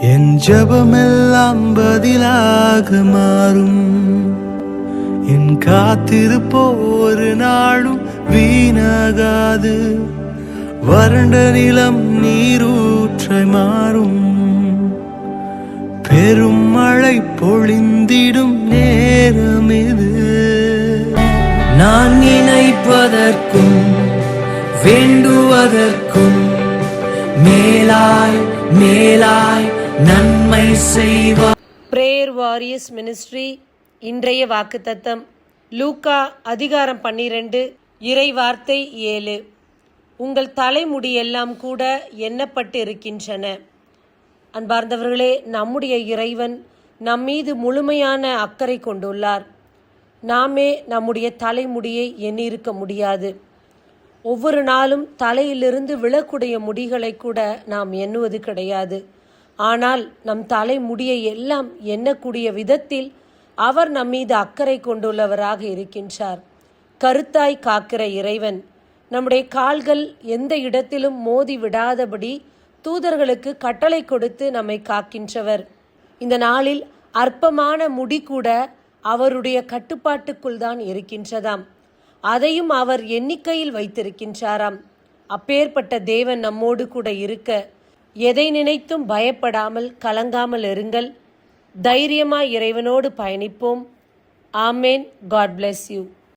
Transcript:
என் ஜபமெல்லாம் பதிலாக மாறும். என் காத்திருப்போ ஒரு நாளும் வீணாகாது. வறண்ட நிலம் நீரூற்றை மாறும். பெரும் மழை பொழிந்திடும் நேரம் இது நான் நினைப்பதற்கும் வேண்டுவதற்கும் மேலாய் மேலாய் நன்மை செய்வார் பிரேயர் வாரியர்ஸ் மினிஸ்ட்ரி இன்றைய வாக்குத்தத்தம். லூக்கா அதிகாரம் பன்னிரண்டு இறை வார்த்தை ஏழு. உங்கள் தலைமுடியெல்லாம் கூட எண்ணப்பட்டு இருக்கின்றன அன்பார்ந்தவர்களே நம்முடைய இறைவன் நம்மீது முழுமையான அக்கறை கொண்டுள்ளார். நாமே நம்முடைய தலைமுடியை எண்ணியிருக்க முடியாது. ஒவ்வொரு நாளும் தலையிலிருந்து விழக்கூடிய முடிகளை கூட நாம் எண்ணுவது கிடையாது. ஆனால் நம் தலைமுடியை எல்லாம் எண்ணக்கூடிய விதத்தில் அவர் நம்மீது அக்கறை கொண்டுள்ளவராக இருக்கின்றார். கருத்தாய் காக்கிற இறைவன் நம்முடைய கால்கள் எந்த இடத்திலும் மோதி விடாதபடி தூதர்களுக்கு கட்டளை கொடுத்து நம்மை காக்கின்றவர். இந்த நாளில் அற்பமான முடி கூட அவருடைய கட்டுப்பாட்டுக்குள் தான் இருக்கின்றதாம். அதையும் அவர் எண்ணிக்கையில் வைத்திருக்கின்றாராம். அப்பேற்பட்ட தேவன் நம்மோடு கூட இருக்க எதை நினைத்தும் பயப்படாமல் கலங்காமல் இருங்கள். தைரியமாய் இறைவனோடு பயணிப்போம். ஆமேன். God bless you